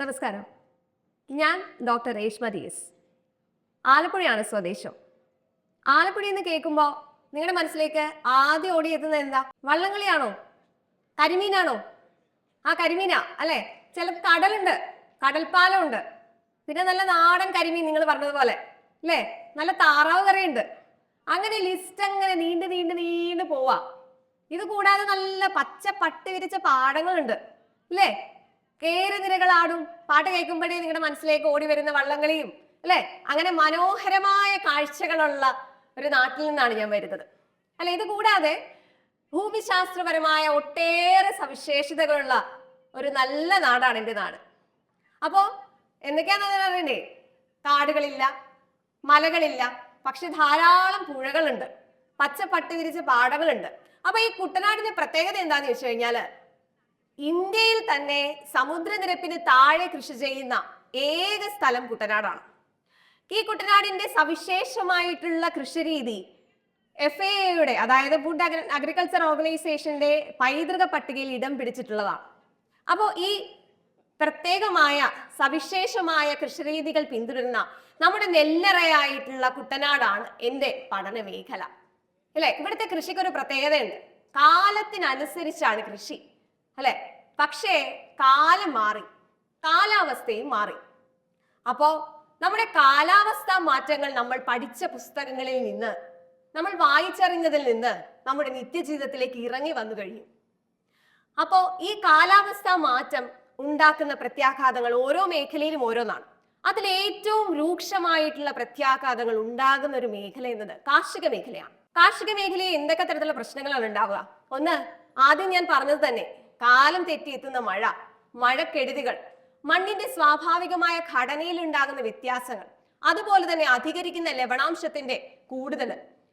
നമസ്കാരം. ഞാൻ doctor Reshma these ആലപ്പുഴയാണ് സ്വദേശം. ആലപ്പുഴ എന്ന് കേൾക്കുമ്പോൾ നിങ്ങളുടെ മനസ്സിലേക്ക് ആദ്യം ഓടിയെത്തുന്നത് എന്താ? വള്ളംകളിയാണോ? കരിമീനാണോ? ആ കരിമീനാ അല്ലേ? ചില കടലുണ്ട് കടൽപ്പാലമുണ്ട്. പിന്നെ നല്ല നാടൻ കരിമീൻ നിങ്ങൾ പറഞ്ഞതുപോലെ അല്ലേ? നല്ല താറാവ് കറിയുണ്ട്. അങ്ങനെ ലിസ്റ്റ് അങ്ങനെ നീണ്ട് നീണ്ട് നീണ്ട് പോവാ. ഇത് കൂടാതെ നല്ല പച്ച പട്ട് വിരിച്ച പാടങ്ങളുണ്ട് അല്ലേ? കേറി നിരകളാടും. പാട്ട് കേൾക്കുമ്പോഴേ നിങ്ങളുടെ മനസ്സിലേക്ക് ഓടി വരുന്ന വള്ളംകളിയും അല്ലെ? അങ്ങനെ മനോഹരമായ കാഴ്ചകളുള്ള ഒരു നാട്ടിൽ നിന്നാണ് ഞാൻ വരുന്നത്. അല്ലെ? ഇത് കൂടാതെ ഭൂമിശാസ്ത്രപരമായ ഒട്ടേറെ സവിശേഷതകളുള്ള ഒരു നല്ല നാടാണ് എന്റെ നാട്. അപ്പോ എന്തൊക്കെയാണെന്ന് പറയണ്ടേ കാടുകളില്ല മലകളില്ല പക്ഷെ ധാരാളം പുഴകളുണ്ട്. പച്ച പട്ട് വിരിച്ച പാടങ്ങളുണ്ട്. അപ്പൊ ഈ കുട്ടനാടിന്റെ പ്രത്യേകത എന്താന്ന് ചോദിച്ചു കഴിഞ്ഞാൽ ഇന്ത്യയിൽ തന്നെ സമുദ്രനിരപ്പിന് താഴെ കൃഷി ചെയ്യുന്ന ഏക സ്ഥലം കുട്ടനാടാണ്. ഈ കുട്ടനാടിന്റെ സവിശേഷമായിട്ടുള്ള കൃഷിരീതി എഫ് എ എയുടെ അതായത് ഫുഡ് അഗ്രികൾച്ചർ ഓർഗനൈസേഷന്റെ പൈതൃക പട്ടികയിൽ ഇടം പിടിച്ചിട്ടുള്ളതാണ്. അപ്പോൾ ഈ പ്രത്യേകമായ സവിശേഷമായ കൃഷിരീതികൾ പിന്തുടരുന്ന നമ്മുടെ നെല്ലറയായിട്ടുള്ള കുട്ടനാടാണ് എന്റെ പഠന മേഖല അല്ലെ? ഇവിടുത്തെ കൃഷിക്ക് ഒരു പ്രത്യേകതയുണ്ട്. കാലത്തിനനുസരിച്ചാണ് കൃഷി. അല്ലെ? പക്ഷേ കാലം മാറി കാലാവസ്ഥയും മാറി. അപ്പോ നമ്മുടെ കാലാവസ്ഥാ മാറ്റങ്ങൾ നമ്മൾ പഠിച്ച പുസ്തകങ്ങളിൽ നിന്ന് നമ്മൾ വായിച്ചറിഞ്ഞതിൽ നിന്ന് നമ്മുടെ നിത്യജീവിതത്തിലേക്ക് ഇറങ്ങി വന്നു കഴിഞ്ഞു. അപ്പോ ഈ കാലാവസ്ഥാ മാറ്റം ഉണ്ടാക്കുന്ന പ്രത്യാഘാതങ്ങൾ ഓരോ മേഖലയിലും ഓരോന്നാണ്. അതിൽ ഏറ്റവും രൂക്ഷമായിട്ടുള്ള പ്രത്യാഘാതങ്ങൾ ഉണ്ടാകുന്ന ഒരു മേഖല എന്നത് കാർഷിക മേഖലയാണ്. കാർഷിക മേഖലയിൽ എന്തൊക്കെ തരത്തിലുള്ള പ്രശ്നങ്ങളാണ് ഉണ്ടാവുക? ഒന്ന് ആദ്യം ഞാൻ പറഞ്ഞത് തന്നെ കാലം തെറ്റിയെത്തുന്ന മഴ മഴക്കെടുതികൾ മണ്ണിന്റെ സ്വാഭാവികമായ ഘടനയിൽ ഉണ്ടാകുന്ന വ്യത്യാസങ്ങൾ അതുപോലെ തന്നെ അധികരിക്കുന്ന ലവണാംശത്തിന്റെ കൂടുതൽ.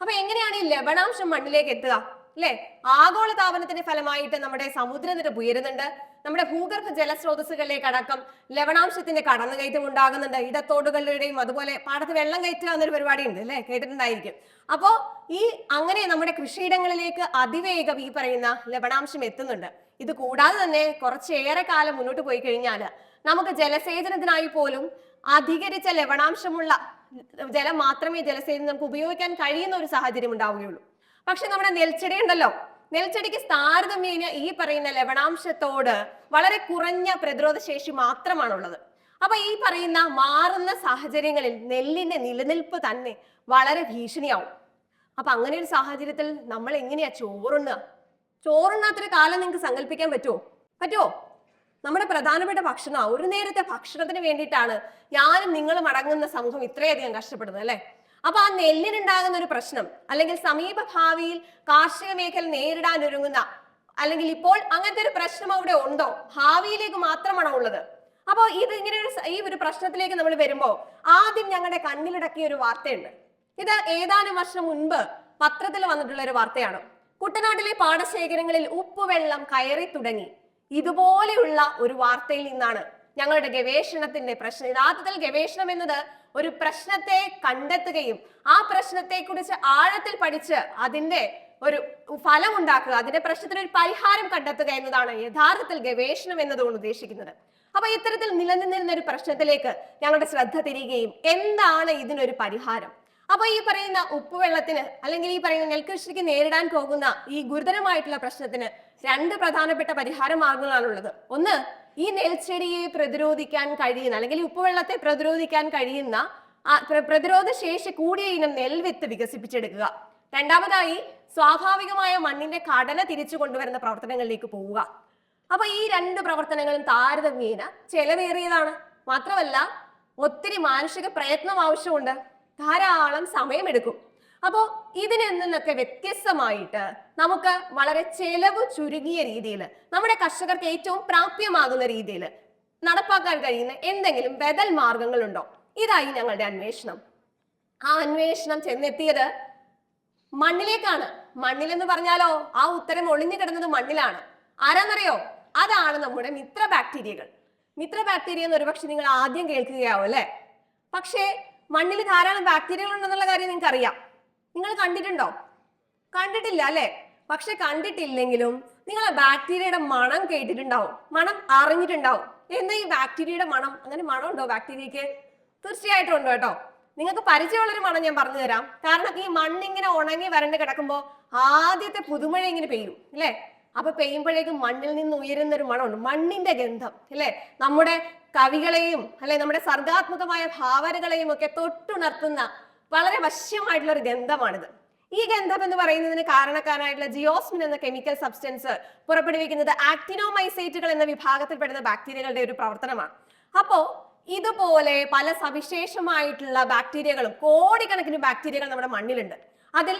അപ്പൊ എങ്ങനെയാണ് ഈ ലവണാംശം മണ്ണിലേക്ക് എത്തുക? അല്ലെ? ആഗോളതാപനത്തിന്റെ ഫലമായിട്ട് നമ്മുടെ സമുദ്രനിരപ്പ് ഉയരുന്നുണ്ട്. നമ്മുടെ ഭൂഗർഭ ജലസ്രോതസ്സുകളിലേക്ക് അടക്കം ലവണാംശത്തിന്റെ കടന്നുകയറ്റം ഉണ്ടാകുന്നുണ്ട്. ഇടത്തോടുകളുടെയും അതുപോലെ പാടത്ത് വെള്ളം കയറ്റുക എന്നൊരു പരിപാടി ഉണ്ട് അല്ലെ? കേട്ടിട്ടുണ്ടായിരിക്കും. അപ്പോ ഈ അങ്ങനെ നമ്മുടെ കൃഷിയിടങ്ങളിലേക്ക് അതിവേഗം ഈ പറയുന്ന ലവണാംശം എത്തുന്നുണ്ട്. ഇത് കൂടാതെ തന്നെ കുറച്ചേറെ കാലം മുന്നോട്ട് പോയി കഴിഞ്ഞാൽ നമുക്ക് ജലസേചനത്തിനായി പോലും അധികരിച്ച ലവണാംശമുള്ള ജലം മാത്രമേ ജലസേചനം നമുക്ക് ഉപയോഗിക്കാൻ കഴിയുന്ന ഒരു സാഹചര്യം ഉണ്ടാവുകയുള്ളൂ. പക്ഷെ നമ്മുടെ നെൽച്ചെടി ഉണ്ടല്ലോ. നെൽച്ചെടിക്ക് താരതമ്യേന ഈ പറയുന്ന ലവണാംശത്തോട് വളരെ കുറഞ്ഞ പ്രതിരോധ ശേഷി മാത്രമാണുള്ളത്. അപ്പൊ ഈ പറയുന്ന മാറുന്ന സാഹചര്യങ്ങളിൽ നെല്ലിന്റെ നിലനിൽപ്പ് തന്നെ വളരെ ഭീഷണിയാവും. അപ്പൊ അങ്ങനെ ഒരു സാഹചര്യത്തിൽ നമ്മൾ എങ്ങനെയാ ചോറുണ്ണുക? ചോറുണ്ണാത്തൊരു കാലം നിങ്ങൾക്ക് സങ്കല്പിക്കാൻ പറ്റുമോ? പറ്റുമോ? നമ്മുടെ പ്രധാനപ്പെട്ട ഭക്ഷണം ഒരു നേരത്തെ ഭക്ഷണത്തിന് വേണ്ടിയിട്ടാണ് ഞാനും നിങ്ങളും അടങ്ങുന്ന സമൂഹം ഇത്രയധികം കഷ്ടപ്പെടുന്നത് അല്ലെ? അപ്പൊ ആ നെല്ലിനുണ്ടാകുന്ന ഒരു പ്രശ്നം അല്ലെങ്കിൽ സമീപ ഭാവിയിൽ കാർഷിക മേഖല നേരിടാൻ ഒരുങ്ങുന്ന അല്ലെങ്കിൽ ഇപ്പോൾ അങ്ങനത്തെ ഒരു പ്രശ്നം അവിടെ ഉണ്ടോ? ഭാവിയിലേക്ക് മാത്രമാണോ ഉള്ളത്? അപ്പോ ഇത് ഇങ്ങനെ ഒരു ഈ ഒരു പ്രശ്നത്തിലേക്ക് നമ്മൾ വരുമ്പോ ആദ്യം ഞങ്ങളുടെ കണ്ണിലടക്കിയ ഒരു വാർത്തയുണ്ട്. ഇത് ഏതാനും വർഷം മുൻപ് പത്രത്തിൽ വന്നിട്ടുള്ള ഒരു വാർത്തയാണ്. കുട്ടനാട്ടിലെ പാടശേഖരങ്ങളിൽ ഉപ്പുവെള്ളം കയറി തുടങ്ങി. ഇതുപോലെയുള്ള ഒരു വാർത്തയിൽ നിന്നാണ് ഞങ്ങളുടെ ഗവേഷണത്തിന്റെ പ്രശ്നം. യഥാർത്ഥത്തിൽ ഗവേഷണം എന്നത് ഒരു പ്രശ്നത്തെ കണ്ടെത്തുകയും ആ പ്രശ്നത്തെ കുറിച്ച് ആഴത്തിൽ പഠിച്ച് അതിന്റെ ഒരു ഫലം ഉണ്ടാക്കുക അതിന്റെ പ്രശ്നത്തിന് ഒരു പരിഹാരം കണ്ടെത്തുക എന്നതാണ് യഥാർത്ഥത്തിൽ ഗവേഷണം എന്നതുകൊണ്ട് ഉദ്ദേശിക്കുന്നത്. അപ്പൊ ഇത്തരത്തിൽ നിലനിന്നിരുന്ന ഒരു പ്രശ്നത്തിലേക്ക് ഞങ്ങളുടെ ശ്രദ്ധ തിരികുകയും എന്താണ് ഇതിനൊരു പരിഹാരം? അപ്പൊ ഈ പറയുന്ന ഉപ്പുവെള്ളത്തിന് അല്ലെങ്കിൽ ഈ പറയുന്ന നെൽകൃഷിക്ക് നേരിടാൻ പോകുന്ന ഈ ഗുരുതരമായിട്ടുള്ള പ്രശ്നത്തിന് രണ്ട് പ്രധാനപ്പെട്ട പരിഹാര മാർഗങ്ങളാണുള്ളത് ഒന്ന് ഈ നെൽച്ചെടിയെ പ്രതിരോധിക്കാൻ കഴിയുന്ന അല്ലെങ്കിൽ ഉപ്പുവെള്ളത്തെ പ്രതിരോധിക്കാൻ കഴിയുന്ന പ്രതിരോധ ശേഷി കൂടിയ ഇനം നെൽവിത്ത് വികസിപ്പിച്ചെടുക്കുക. രണ്ടാമതായി സ്വാഭാവികമായ മണ്ണിന്റെ ഘടന തിരിച്ചു കൊണ്ടുവരുന്ന പ്രവർത്തനങ്ങളിലേക്ക് പോവുക. അപ്പൊ ഈ രണ്ട് പ്രവർത്തനങ്ങളും താരതമ്യേന ചെലവേറിയതാണ്. മാത്രമല്ല ഒത്തിരി മാനുഷിക പ്രയത്നം ആവശ്യമുണ്ട്. ധാരാളം സമയമെടുക്കും. അപ്പോൾ ഇതിൽ നിന്നൊക്കെ വ്യത്യസ്തമായിട്ട് നമുക്ക് വളരെ ചെലവ് ചുരുങ്ങിയ രീതിയിൽ നമ്മുടെ കർഷകർക്ക് ഏറ്റവും പ്രാപ്യമാകുന്ന രീതിയിൽ നടപ്പാക്കാൻ കഴിയുന്ന എന്തെങ്കിലും ബദൽ മാർഗങ്ങളുണ്ടോ? ഇതായി ഞങ്ങളുടെ അന്വേഷണം. ആ അന്വേഷണം ചെന്നെത്തിയത് മണ്ണിലേക്കാണ്. മണ്ണിലെന്ന് പറഞ്ഞാലോ ആ ഉത്തരം ഒളിഞ്ഞു കിടന്നത് മണ്ണിലാണ്. ആരാന്നറിയോ? അതാണ് നമ്മുടെ മിത്ര ബാക്ടീരിയകൾ. മിത്ര ബാക്ടീരിയ എന്ന് ഒരുപക്ഷെ നിങ്ങൾ ആദ്യം കേൾക്കുകയാവും അല്ലെ? പക്ഷേ മണ്ണിൽ ധാരാളം ബാക്ടീരിയകൾ ഉണ്ടെന്നുള്ള കാര്യം നിങ്ങൾക്ക് അറിയാം. നിങ്ങൾ കണ്ടിട്ടുണ്ടോ? കണ്ടിട്ടില്ല അല്ലെ? പക്ഷെ കണ്ടിട്ടില്ലെങ്കിലും നിങ്ങൾ ആ ബാക്ടീരിയയുടെ മണം കേട്ടിട്ടുണ്ടാവും. മണം അറിഞ്ഞിട്ടുണ്ടാവും. എന്താ ഈ ബാക്ടീരിയയുടെ മണം? അങ്ങനെ മണം ഉണ്ടോ ബാക്ടീരിയക്ക് തീർച്ചയായിട്ടും ഉണ്ട് കേട്ടോ. നിങ്ങൾക്ക് പരിചയമുള്ളൊരു മണം ഞാൻ പറഞ്ഞു തരാം. കാരണം ഈ മണ്ണിങ്ങനെ ഉണങ്ങി വരണ്ട് കിടക്കുമ്പോൾ ആദ്യത്തെ പുതുമഴ ഇങ്ങനെ പെയ്യും അല്ലേ? അപ്പൊ പെയ്യുമ്പോഴേക്കും മണ്ണിൽ നിന്ന് ഉയരുന്ന ഒരു മണമുണ്ട്. മണ്ണിന്റെ ഗന്ധം അല്ലേ? നമ്മുടെ കവികളെയും അല്ലെ നമ്മുടെ സർഗാത്മകമായ ഭാവനകളെയും ഒക്കെ തൊട്ടുണർത്തുന്ന വളരെ വശ്യമായിട്ടുള്ള ഒരു ഗന്ധമാണിത്. ഈ ഗന്ധം എന്ന് പറയുന്നതിന് കാരണക്കാരായിട്ടുള്ള ജിയോസ്മിൻ എന്ന കെമിക്കൽ സബ്സ്റ്റൻസ് പുറപ്പെടുവിക്കുന്നത് ആക്ടിനോമൈസേറ്റുകൾ എന്ന വിഭാഗത്തിൽപ്പെടുന്ന ബാക്ടീരിയകളുടെ ഒരു പ്രവർത്തനമാണ്. അപ്പോ ഇതുപോലെ പല സവിശേഷമായിട്ടുള്ള ബാക്ടീരിയകളും കോടിക്കണക്കിന് ബാക്ടീരിയകൾ നമ്മുടെ മണ്ണിലുണ്ട്. അതിൽ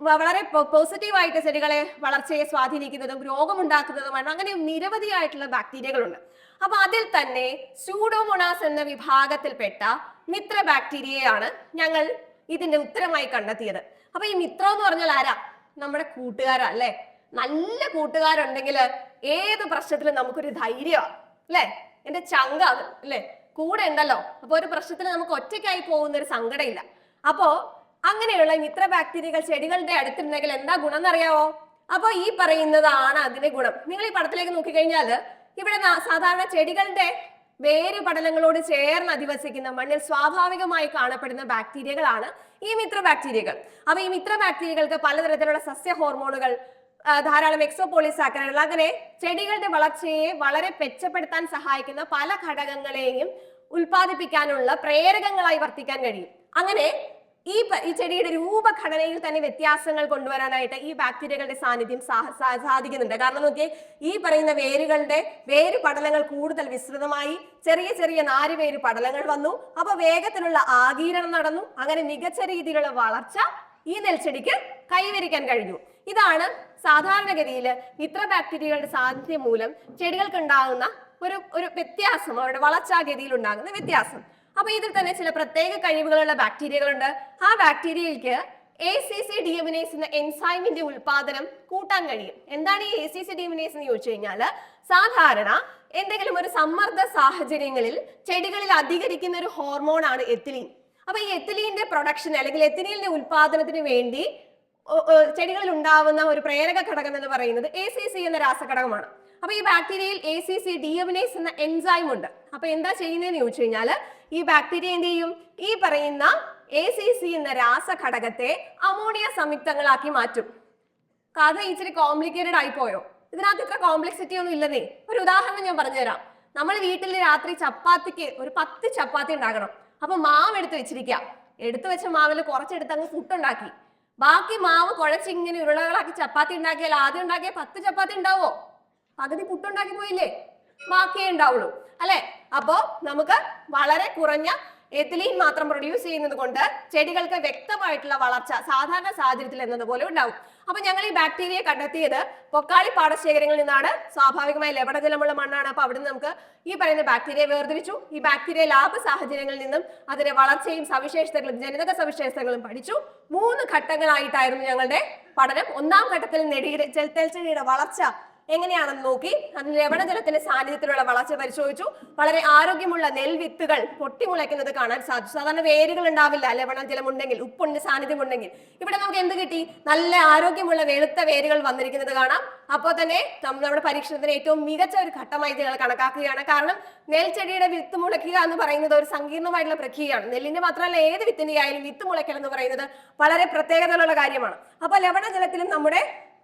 വളരെ പോസിറ്റീവായിട്ട് ചെടികളെ വളർച്ചയെ സ്വാധീനിക്കുന്നതും രോഗമുണ്ടാക്കുന്നതുമാണ്. അങ്ങനെ നിരവധിയായിട്ടുള്ള ബാക്ടീരിയകളുണ്ട് അപ്പൊ അതിൽ തന്നെ സ്യൂഡോമോണാസ് എന്ന വിഭാഗത്തിൽപ്പെട്ട മിത്ര ബാക്ടീരിയയാണ് ഞങ്ങൾ ഇതിന്റെ ഉത്തരമായി കണ്ടെത്തിയത്. അപ്പൊ ഈ മിത്രം എന്ന് പറഞ്ഞാൽ ആരാ? നമ്മുടെ കൂട്ടുകാരാ അല്ലെ? നല്ല കൂട്ടുകാരുണ്ടെങ്കിൽ ഏത് പ്രശ്നത്തിലും നമുക്കൊരു ധൈര്യമാണ് അല്ലെ? എന്റെ ചങ്ക അല്ലേ? കൂടെ ഉണ്ടല്ലോ. അപ്പൊ ഒരു പ്രശ്നത്തിൽ നമുക്ക് ഒറ്റയ്ക്കായി പോകുന്ന ഒരു സങ്കടമില്ല അപ്പോ അങ്ങനെയുള്ള മിത്ര ബാക്ടീരിയകൾ ചെടികളുടെ അടുത്തുണ്ടെങ്കിൽ എന്താ ഗുണം എന്നറിയാവോ അപ്പൊ ഈ പറയുന്നതാണ് അതിന്റെ ഗുണം. നിങ്ങൾ ഈ പടത്തിലേക്ക് നോക്കിക്കഴിഞ്ഞാൽ ഇവിടെ സാധാരണ ചെടികളുടെ വേര് പടലങ്ങളോട് ചേർന്ന് അധിവസിക്കുന്ന മണ്ണിൽ സ്വാഭാവികമായി കാണപ്പെടുന്ന ബാക്ടീരിയകളാണ് ഈ മിത്ര ബാക്ടീരിയകൾ അപ്പൊ ഈ മിത്ര ബാക്ടീരിയകൾക്ക് പലതരത്തിലുള്ള സസ്യ ഹോർമോണുകൾ ധാരാളം എക്സോപോളിസാക്കറുകൾ അങ്ങനെ ചെടികളുടെ വളർച്ചയെ വളരെ മെച്ചപ്പെടുത്താൻ സഹായിക്കുന്ന പല ഘടകങ്ങളെയും ഉൽപ്പാദിപ്പിക്കാനുള്ള പ്രേരകങ്ങളായി വർത്തിക്കാൻ കഴിയും. അങ്ങനെ ഈ ഈ ചെടിയുടെ രൂപഘടനയിൽ തന്നെ വ്യത്യാസങ്ങൾ കൊണ്ടുവരാനായിട്ട് ഈ ബാക്ടീരിയകളുടെ സാന്നിധ്യം സാധിക്കുന്നുണ്ട്. കാരണം നോക്കിയേ ഈ പറയുന്ന വേരുകളുടെ വേര് പടലങ്ങൾ കൂടുതൽ വിസ്തൃതമായി ചെറിയ ചെറിയ നാര് വേര് പടലങ്ങൾ വന്നു. അപ്പൊ വേഗത്തിലുള്ള ആഗീരണം നടന്നു. അങ്ങനെ മികച്ച രീതിയിലുള്ള വളർച്ച ഈ നെൽച്ചെടിക്ക് കൈവരിക്കാൻ കഴിഞ്ഞു. ഇതാണ് സാധാരണഗതിയിൽ മിത്ര ബാക്ടീരിയകളുടെ സാന്നിധ്യം മൂലം ചെടികൾക്ക് ഉണ്ടാകുന്ന ഒരു ഒരു വ്യത്യാസം. അവരുടെ വളർച്ചാഗതിയിൽ ഉണ്ടാകുന്ന വ്യത്യാസം. അപ്പൊ ഇതിൽ തന്നെ ചില പ്രത്യേക കഴിവുകളുള്ള ബാക്ടീരിയകളുണ്ട്. ആ ബാക്ടീരിയയ്ക്ക് എ സി സി ഡിഎമിനേസ് എന്ന എൻസൈമിന്റെ ഉൽപാദനം കൂട്ടാൻ കഴിയും. എന്താണ് ഈ എ സി സി ഡിഎമിനേസ് എന്ന് ചോദിച്ചു കഴിഞ്ഞാൽ സാധാരണ എന്തെങ്കിലും ഒരു സമ്മർദ്ദ സാഹചര്യങ്ങളിൽ ചെടികളിൽ അധികരിക്കുന്ന ഒരു ഹോർമോൺ ആണ് എത്തിലീൻ. അപ്പൊ ഈ എത്തിലീന്റെ പ്രൊഡക്ഷൻ അല്ലെങ്കിൽ എത്തിലീലിന്റെ ഉൽപാദനത്തിന് വേണ്ടി ചെടികളിൽ ഉണ്ടാവുന്ന ഒരു പ്രേരക ഘടകം എന്ന് പറയുന്നത് എ സി സി എന്ന രാസഘടകമാണ്. അപ്പൊ ഈ ബാക്ടീരിയയിൽ എ സി സി ഡിഎമിനേസ് എന്ന എൻസൈം ഉണ്ട് അപ്പൊ എന്താ ചെയ്യുന്നതെന്ന് ചോദിച്ചു കഴിഞ്ഞാൽ ഈ ബാക്ടീരിയ എന്ത് ചെയ്യും? ഈ പറയുന്ന എ സി സി എന്ന രാസഘടകത്തെ അമോണിയ സംയുക്തങ്ങളാക്കി മാറ്റും. കഥ ഇച്ചിരി കോംപ്ലിക്കേറ്റഡ് ആയി പോയോ? ഇതിനകത്ത് ഇത്ര കോംപ്ലക്സിറ്റി ഒന്നും ഇല്ലതേ ഒരു ഉദാഹരണം ഞാൻ പറഞ്ഞുതരാം. നമ്മൾ വീട്ടിൽ രാത്രി ചപ്പാത്തിക്ക് ഒരു പത്ത് ചപ്പാത്തി ഉണ്ടാക്കണം. അപ്പൊ മാവ് എടുത്ത് വെച്ചിരിക്കുക എടുത്തു വെച്ച മാവിൽ കുറച്ചെടുത്ത് അങ്ങ് പുട്ടുണ്ടാക്കി ബാക്കി മാവ് കുഴച്ച് ഇങ്ങനെ ഉരുളകളാക്കി ചപ്പാത്തി ഉണ്ടാക്കിയാൽ ആദ്യം ഉണ്ടാക്കിയ പത്ത് ചപ്പാത്തി ഉണ്ടാവോ? പകുതി പുട്ടുണ്ടാക്കി പോയില്ലേ? ബാക്കിയേ ഉണ്ടാവുള്ളൂ. അല്ലെ? അപ്പോ നമുക്ക് വളരെ കുറഞ്ഞ എത്തിലീൻ മാത്രം പ്രൊഡ്യൂസ് ചെയ്യുന്നത് കൊണ്ട് ചെടികൾക്ക് വ്യക്തമായിട്ടുള്ള വളർച്ച സാധാരണ സാഹചര്യത്തിൽ എന്നതുപോലെ ഉണ്ടാവും. അപ്പൊ ഞങ്ങൾ ഈ ബാക്ടീരിയ കണ്ടെത്തിയത് പൊക്കാളി പാടശേഖരങ്ങളിൽ നിന്നാണ്. സ്വാഭാവികമായി ലവണജലമുള്ള മണ്ണാണ്. അപ്പൊ അവിടെ നമുക്ക് ഈ പറയുന്ന ബാക്ടീരിയ വേർതിരിച്ചു. ഈ ബാക്ടീരിയ ലാഭ സാഹചര്യങ്ങളിൽ നിന്നും അതിന്റെ വളർച്ചയും സവിശേഷതകളും ജനിതക സവിശേഷതകളും പഠിച്ചു. മൂന്ന് ഘട്ടങ്ങളായിട്ടായിരുന്നു ഞങ്ങളുടെ പഠനം. ഒന്നാം ഘട്ടത്തിൽ നെടിയുടെ ചെൽത്തൽച്ചെടിയുടെ വളർച്ച എങ്ങനെയാണെന്ന് നോക്കി. അതിൽ ലവണജലത്തിന്റെ സാന്നിധ്യത്തിലുള്ള വളർച്ച പരിശോധിച്ചു. വളരെ ആരോഗ്യമുള്ള നെൽവിത്തുകൾ പൊട്ടിമുളയ്ക്കുന്നത് കാണാൻ സാധിച്ചു. സാധാരണ വേരുകൾ ഉണ്ടാവില്ല. ലവണജലം ഉണ്ടെങ്കിൽ ഉപ്പുണ്ട് സാന്നിധ്യം ഉണ്ടെങ്കിൽ. ഇവിടെ നമുക്ക് എന്ത് കിട്ടി? നല്ല ആരോഗ്യമുള്ള വെളുത്ത വേരുകൾ വന്നിരിക്കുന്നത് കാണാം. അപ്പോൾ തന്നെ നമ്മൾ നമ്മുടെ പരീക്ഷണത്തിന് ഏറ്റവും മികച്ച ഒരു ഘട്ടമായി ഞങ്ങൾ കണക്കാക്കുകയാണ്. കാരണം നെൽച്ചെടിയുടെ വിത്ത് മുളയ്ക്കുക എന്ന് പറയുന്നത് ഒരു സങ്കീർണമായിട്ടുള്ള പ്രക്രിയയാണ്. നെല്ലിന്റെ മാത്രമല്ല ഏത് വിത്തിന്റെ ആയാലും വിത്ത് മുളയ്ക്കൽ എന്ന് പറയുന്നത് വളരെ പ്രത്യേകതകളുള്ള കാര്യമാണ്. അപ്പൊ ലവണജലത്തിലും നമ്മുടെ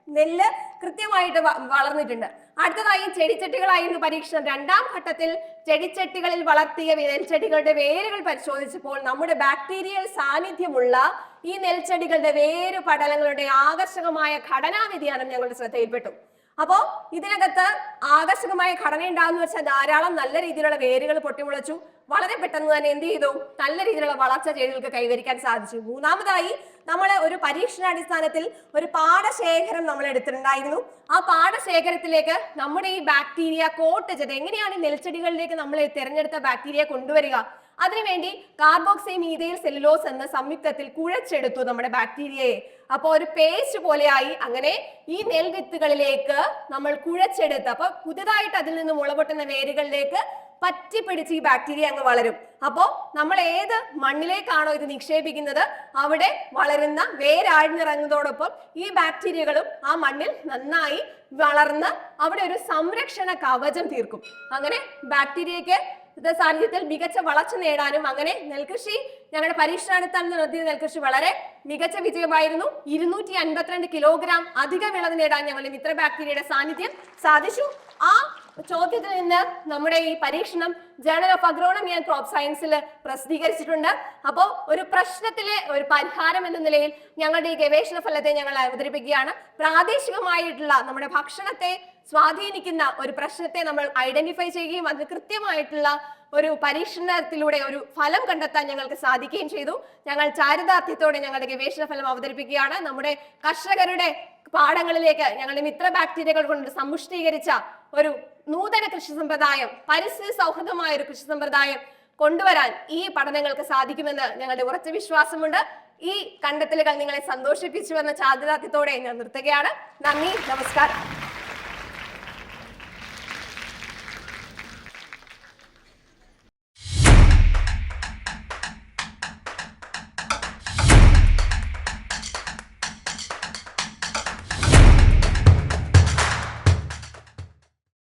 നെല്ല് കൃത്യമായിട്ട് വളർന്നിട്ടുണ്ട്. അടുത്തതായി ചെടിച്ചട്ടികളായിരുന്നു പരീക്ഷണം രണ്ടാം ഘട്ടത്തിൽ ചെടിച്ചട്ടികളിൽ വളർത്തിയ നെൽച്ചെടികളുടെ വേരുകൾ പരിശോധിച്ചപ്പോൾ നമ്മുടെ ബാക്ടീരിയൽ സാന്നിധ്യമുള്ള ഈ നെൽച്ചെടികളുടെ വേര് പടലങ്ങളുടെ ആകർഷകമായ ഘടനാ വ്യതിയാനം ഞങ്ങളുടെ ശ്രദ്ധയിൽപ്പെട്ടു. അപ്പോ ഇതിനകത്ത് ആകർഷകമായ ഘടന ഉണ്ടാകുന്ന വെച്ചാൽ ധാരാളം നല്ല രീതിയിലുള്ള വേരുകൾ പൊട്ടിമുളച്ചു. വളരെ പെട്ടെന്ന് തന്നെ എന്ത് ചെയ്തു? നല്ല രീതിയിലുള്ള വളർച്ച ചെടികൾക്ക് കൈവരിക്കാൻ സാധിച്ചു. മൂന്നാമതായി നമ്മൾ ഒരു പരീക്ഷണാടിസ്ഥാനത്തിൽ ഒരു പാടശേഖരം നമ്മൾ എടുത്തിട്ടുണ്ടായിരുന്നു. ആ പാടശേഖരത്തിലേക്ക് നമ്മുടെ ഈ ബാക്ടീരിയ കോട്ട് ചെയ്ത് എങ്ങനെയാണ് നെൽച്ചെടികളിലേക്ക് നമ്മൾ തിരഞ്ഞെടുത്ത ബാക്ടീരിയ കൊണ്ടുവരിക? അതിനുവേണ്ടി കാർബോക്സൈ മീതയിൽ സെല്ലുലോസ് എന്ന സംയുക്തത്തിൽ കുഴച്ചെടുത്തു നമ്മുടെ ബാക്ടീരിയയെ അപ്പോൾ ഒരു പേസ്റ്റ് പോലെയായി അങ്ങനെ ഈ നെൽവിത്തുകളിലേക്ക് നമ്മൾ കുഴച്ചെടുത്ത്. അപ്പൊ പുതുതായിട്ട് അതിൽ നിന്ന് മുളപൊട്ടുന്ന വേരുകളിലേക്ക് പറ്റിപ്പിടിച്ച് ഈ ബാക്ടീരിയ അങ്ങ് വളരും. അപ്പോ നമ്മൾ ഏത് മണ്ണിലേക്കാണോ ഇത് നിക്ഷേപിക്കുന്നത്? അവിടെ വളരുന്ന വേരാഴ്ന്നിറങ്ങുന്നതോടൊപ്പം ഈ ബാക്ടീരിയകളും ആ മണ്ണിൽ നന്നായി വളർന്ന് അവിടെ ഒരു സംരക്ഷണ കവചം തീർക്കും. അങ്ങനെ ബാക്ടീരിയക്ക് ഇത് സാന്നിധ്യത്തിൽ മികച്ച വളർച്ച നേടാനും അങ്ങനെ നെൽകൃഷി ഞങ്ങളുടെ പരീക്ഷണാടിസ്ഥാനത്തിൽ നടത്തിയ നെൽകൃഷി വളരെ മികച്ച വിജയമായിരുന്നു. ഇരുന്നൂറ്റി അൻപത്തിരണ്ട് കിലോഗ്രാം അധിക വിളവ് നേടാൻ ഞങ്ങളുടെ മിത്ര ബാക്ടീരിയയുടെ സാന്നിധ്യം സാധിച്ചു. ആ ചോദ്യത്തിൽ നിന്ന് നമ്മുടെ ഈ പരീക്ഷണം journal of agronomy and crop സയൻസിൽ പ്രസിദ്ധീകരിച്ചിട്ടുണ്ട്. അപ്പോൾ ഒരു പ്രശ്നത്തിലെ ഒരു പരിഹാരം എന്ന നിലയിൽ ഞങ്ങളുടെ ഈ ഗവേഷണ ഫലത്തെ ഞങ്ങൾ അവതരിപ്പിക്കുകയാണ്. പ്രാദേശികമായിട്ടുള്ള നമ്മുടെ ഭക്ഷണത്തെ സ്വാധീനിക്കുന്ന ഒരു പ്രശ്നത്തെ നമ്മൾ ഐഡന്റിഫൈ ചെയ്യുകയും അതിന് കൃത്യമായിട്ടുള്ള ഒരു പരീക്ഷണത്തിലൂടെ ഒരു ഫലം കണ്ടെത്താൻ ഞങ്ങൾക്ക് സാധിക്കുകയും ചെയ്തു. ഞങ്ങൾ ചാരിതാർത്ഥ്യത്തോടെ ഞങ്ങളുടെ ഗവേഷണ ഫലം അവതരിപ്പിക്കുകയാണ്. നമ്മുടെ കർഷകരുടെ പാടങ്ങളിലേക്ക് ഞങ്ങളുടെ മിത്ര ബാക്ടീരിയകൾ കൊണ്ട് സമ്പുഷ്ടീകരിച്ച ഒരു നൂതന കൃഷി സമ്പ്രദായം പരിസ്ഥിതി സൗഹൃദമായ ഒരു കൃഷി സമ്പ്രദായം കൊണ്ടുവരാൻ ഈ പഠനങ്ങൾക്ക് സാധിക്കുമെന്ന് ഞങ്ങളുടെ ഉറച്ച വിശ്വാസമുണ്ട്. ഈ കണ്ടെത്തലുകൾ നിങ്ങളെ സന്തോഷിപ്പിച്ചുവെന്ന ചാതുരാത്യത്തോടെ ഞാൻ നിർത്തുകയാണ്. നന്ദി നമസ്കാരം.